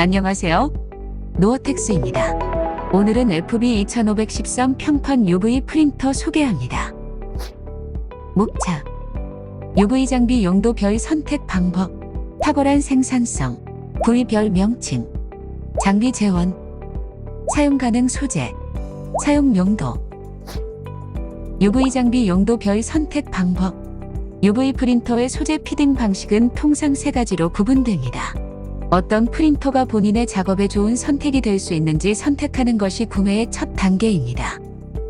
안녕하세요. 노어텍스입니다. 오늘은 FB 2513 평판 UV 프린터 소개합니다. 목차 UV 장비 용도 별 선택 방법 탁월한 생산성 부위별 명칭 장비 재원 사용 가능 소재 사용 용도 UV 장비 용도 별 선택 방법 UV 프린터의 소재 피딩 방식은 통상 세 가지로 구분됩니다. 어떤 프린터가 본인의 작업에 좋은 선택이 될 수 있는지 선택하는 것이 구매의 첫 단계입니다.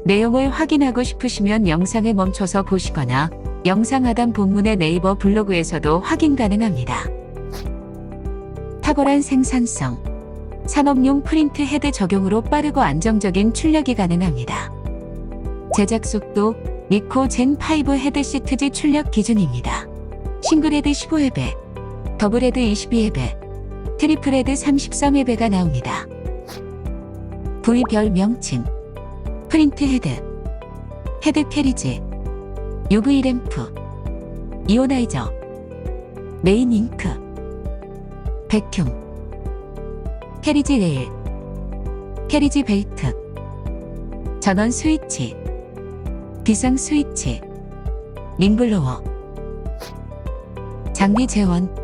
내용을 확인하고 싶으시면 영상에 멈춰서 보시거나 영상 하단 본문의 네이버 블로그에서도 확인 가능합니다. 탁월한 생산성 산업용 프린트 헤드 적용으로 빠르고 안정적인 출력이 가능합니다. 제작 속도 미코 젠5 헤드 시트지 출력 기준입니다. 싱글 헤드 15회배, 더블 헤드 22회배, 트리플 헤드 33회배가 나옵니다. 부위별 명칭. 프린트 헤드. 헤드 캐리지. UV 램프. 이오나이저. 메인 잉크. 백큐. 캐리지 레일. 캐리지 벨트. 전원 스위치. 비상 스위치. 링블로워. 장비 재원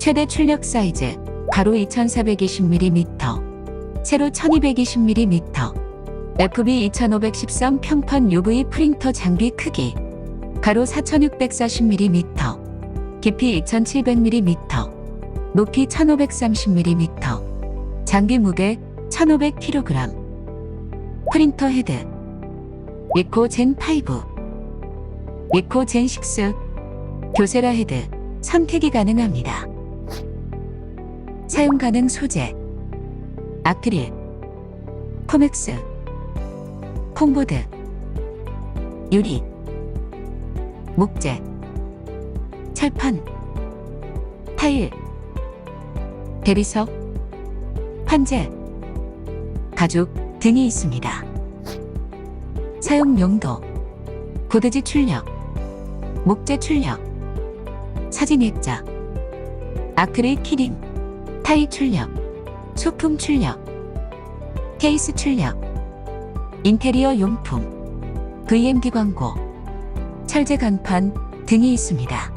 최대 출력 사이즈 가로 2420mm 세로 1220mm FB 2513 평판 UV 프린터 장비 크기 가로 4640mm 깊이 2700mm 높이 1530mm 장비 무게 1500kg 프린터 헤드. 미코 젠5 미코 젠6 교세라 헤드. 선택이 가능합니다. 사용 가능 소재. 아크릴. 코맥스. 콩보드. 유리. 목재. 철판. 타일. 대리석. 판재. 가죽 등이 있습니다. 사용 용도. 보드지 출력. 목재 출력. 사진 액자. 아크릴 키링 타일 출력 소품 출력 케이스 출력 인테리어 용품 VMD 광고 철제 간판 등이 있습니다.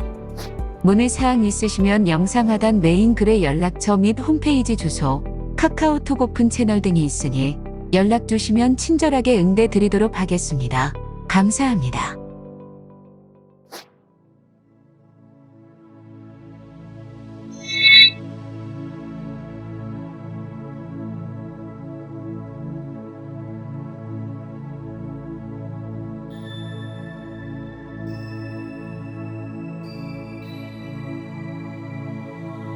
문의 사항 있으시면 영상 하단 메인 글에 연락처 및 홈페이지 주소 카카오톡 오픈 채널 등이 있으니 연락 주시면 친절하게 응대 드리도록 하겠습니다. 감사합니다.